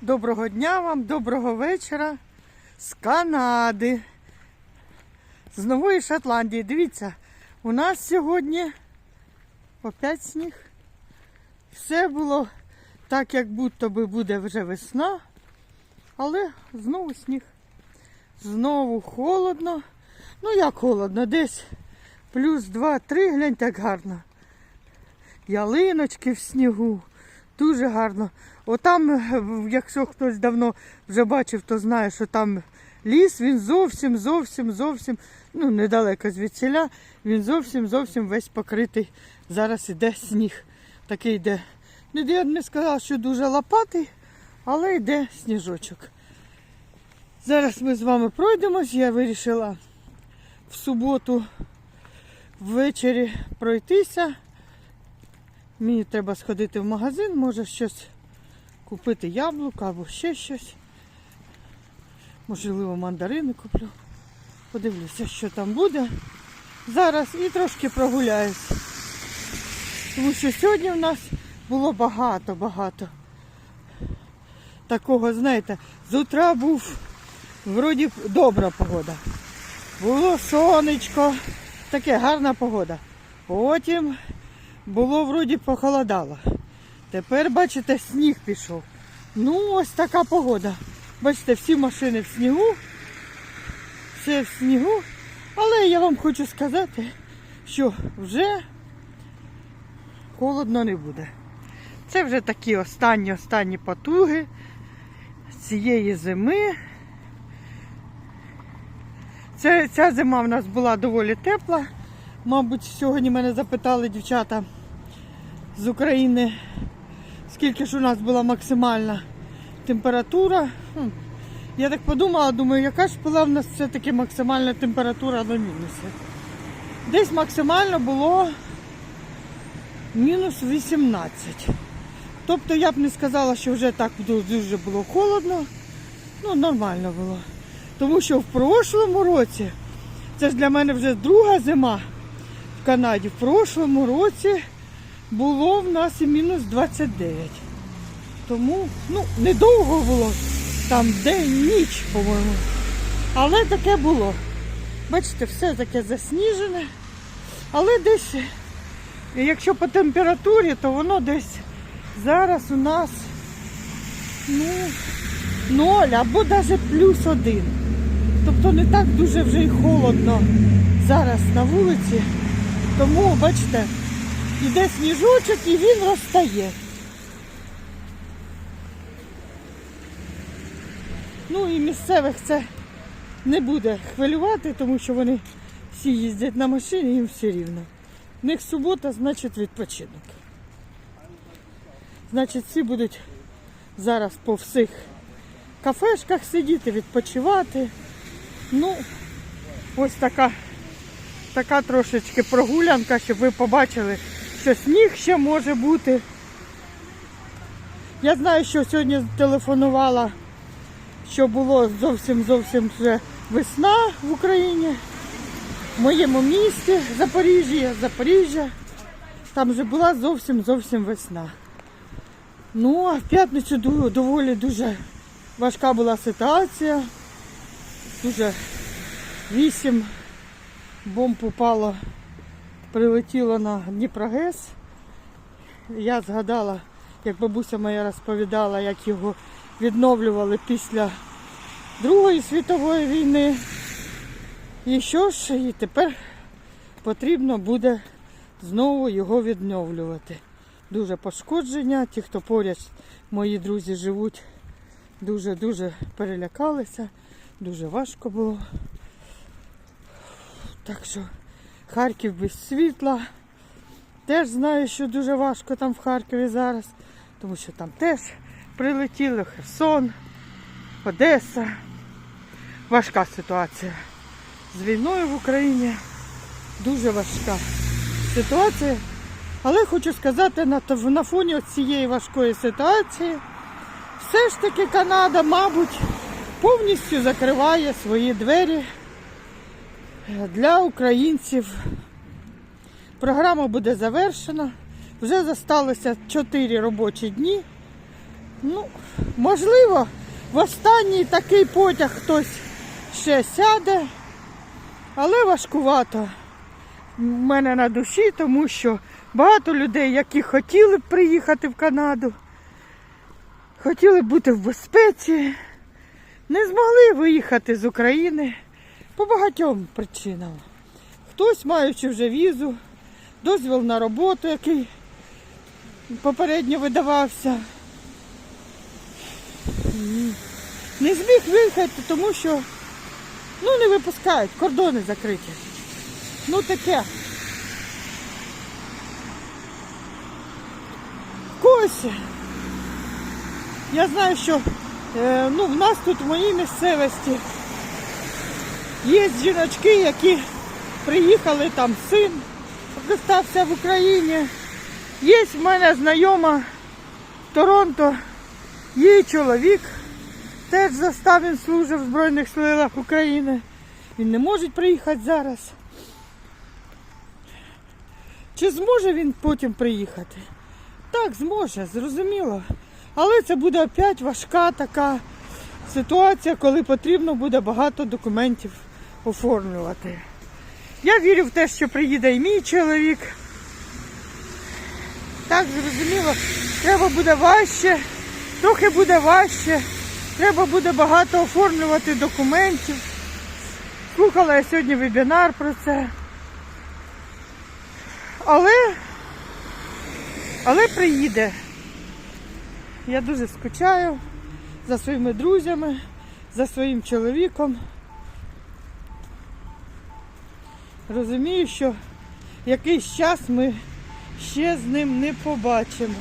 Доброго дня вам, доброго вечора з Канади, з Нової Шотландії. Дивіться, у нас сьогодні опять сніг. Все було так, як будто би буде вже весна, але знову сніг. Знову холодно. Ну як холодно, десь плюс 2-3, гляньте, як гарно. Ялиночки в снігу. Дуже гарно. Отам, е, якщо хтось давно вже бачив, то знає, що там ліс, він зовсім, зовсім, зовсім, ну недалеко звідсіля, він зовсім, зовсім весь покритий. Зараз іде сніг. Такий йде. Ну, я б не сказала, що дуже лопатий, але йде сніжочок. Зараз ми з вами пройдемось. Я вирішила в суботу ввечері пройтися. Мені треба сходити в магазин, може щось купити яблуко або ще щось. Можливо, мандарини куплю. Подивлюся, що там буде. Зараз і трошки прогуляюсь. Тому що сьогодні в нас було багато-багато. Такого, знаєте, з утра був вроді добра погода. Було сонечко, таке гарна погода. Потім було вроді похолодало. Тепер, бачите, сніг пішов. Ну, ось така погода. Бачите, всі машини в снігу. Все в снігу. Але я вам хочу сказати, що вже холодно не буде. Це вже такі останні-останні потуги цієї зими. Це, ця зима в нас була доволі тепла. Мабуть, сьогодні мене запитали дівчата з України, скільки ж у нас була максимальна температура. Я так подумала, думаю, яка ж була в нас все-таки максимальна температура на мінусі. Десь максимально було мінус 18. Тобто я б не сказала, що вже так дуже було холодно. Ну, нормально було. Тому що в прошлому році, це ж для мене вже друга зима в Канаді, в прошлому році було в нас і мінус 29. Тому, ну, недовго було, там день, ніч, по-моєму. Але таке було. Бачите, все таке засніжене. Але десь, якщо по температурі, то воно десь зараз у нас ну, 0 або навіть плюс один. Тобто не так дуже вже й холодно зараз на вулиці. Тому, бачите, йде сніжочок і він розтає. Ну і місцевих це не буде хвилювати, тому що вони всі їздять на машині, їм все рівно. В них субота, значить відпочинок. Значить, всі будуть зараз по всіх кафешках сидіти, відпочивати. Ну, ось така, така трошечки прогулянка, щоб ви побачили, що сніг ще може бути. Я знаю, що сьогодні телефонувала, що було зовсім зовсім вже весна в Україні. В моєму місті Запоріжжя, Запоріжжя. Там вже була зовсім зовсім весна. Ну, а в п'ятницю доволі дуже важка була ситуація. Дуже вісім бомб упало, прилетіло на Дніпрогес. Я згадала, як бабуся моя розповідала, як його відновлювали після Другої світової війни. І що ж, і тепер потрібно буде знову його відновлювати. Дуже пошкодження. Ті, хто поряд, мої друзі живуть, дуже-дуже перелякалися, дуже важко було. Так що Харків без світла. Теж знаю, що дуже важко там в Харкові зараз, тому що там теж прилетіли Херсон, Одеса. Важка ситуація. З війною в Україні дуже важка ситуація. Але хочу сказати, на, на фоні цієї важкої ситуації, все ж таки Канада, мабуть, повністю закриває свої двері для українців. Програма буде завершена. Вже зосталося 4 робочі дні Ну, можливо, в останній такий потяг хтось ще сяде, але важкувато в мене на душі, тому що багато людей, які хотіли б приїхати в Канаду, хотіли б бути в безпеці, не змогли виїхати з України по багатьом причинам. Хтось, маючи вже візу, дозвіл на роботу, який попередньо видавався, не зміг виїхати, тому що ну, не випускають, кордони закриті. Ну таке. Когось. Я знаю, що е, ну, в нас тут в моїй місцевості є жіночки, які приїхали, там син залишився в Україні. Є в мене знайома в Торонто, її чоловік теж застав, він служив в Збройних силах України. Він не може приїхати зараз. Чи зможе він потім приїхати? Так, зможе, зрозуміло. Але це буде опять важка така ситуація, коли потрібно буде багато документів оформлювати. Я вірю в те, що приїде і мій чоловік. Так, зрозуміло, треба буде важче, трохи буде важче, треба буде багато оформлювати документів. Слухала я сьогодні вебінар про це. Але, але приїде. Я дуже скучаю за своїми друзями, за своїм чоловіком. Розумію, що якийсь час ми ще з ним не побачимось.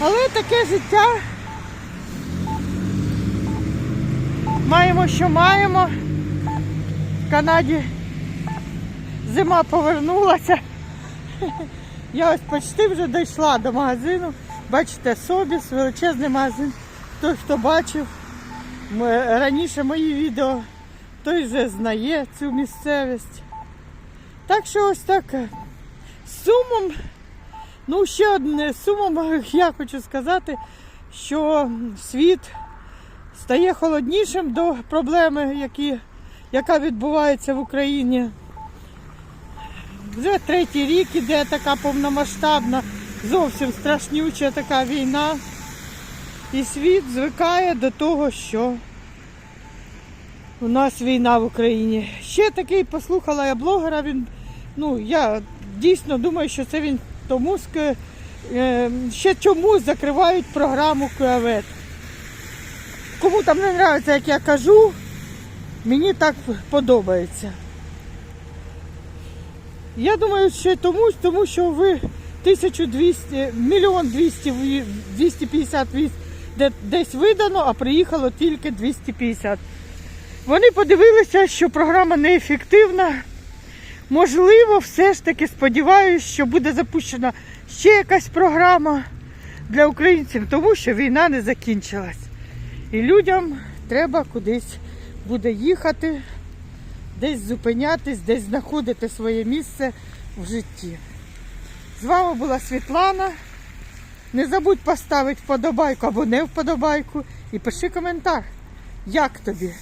Але таке життя. Маємо, що маємо. В Канаді зима повернулася. Я ось почти вже дійшла до магазину. Бачите, Собіс, величезний магазин. Той, хто бачив раніше мої відео, той вже знає цю місцевість. Так що ось так. е, З сумом, ну ще одне сумом я хочу сказати, що світ стає холоднішим до проблеми, які, яка відбувається в Україні. Вже третій рік іде така повномасштабна, зовсім страшнюча така війна. І світ звикає до того, що у нас війна в Україні. Ще такий послухала я блогера, він, ну, я дійсно думаю, що це він тому е, ще чомусь закривають програму Куавет. Кому там не подобається, як я кажу, мені так подобається. Я думаю, що тому, тому що ви 1200, мільйон 200, ві- 250 віз де- десь видано, а приїхало тільки 250. Вони подивилися, що програма неефективна. Можливо, все ж таки сподіваюся, що буде запущена ще якась програма для українців, тому що війна не закінчилась. І людям треба кудись буде їхати, десь зупинятись, десь знаходити своє місце в житті. З вами була Світлана. Не забудь поставити вподобайку або не вподобайку і пиши коментар, як тобі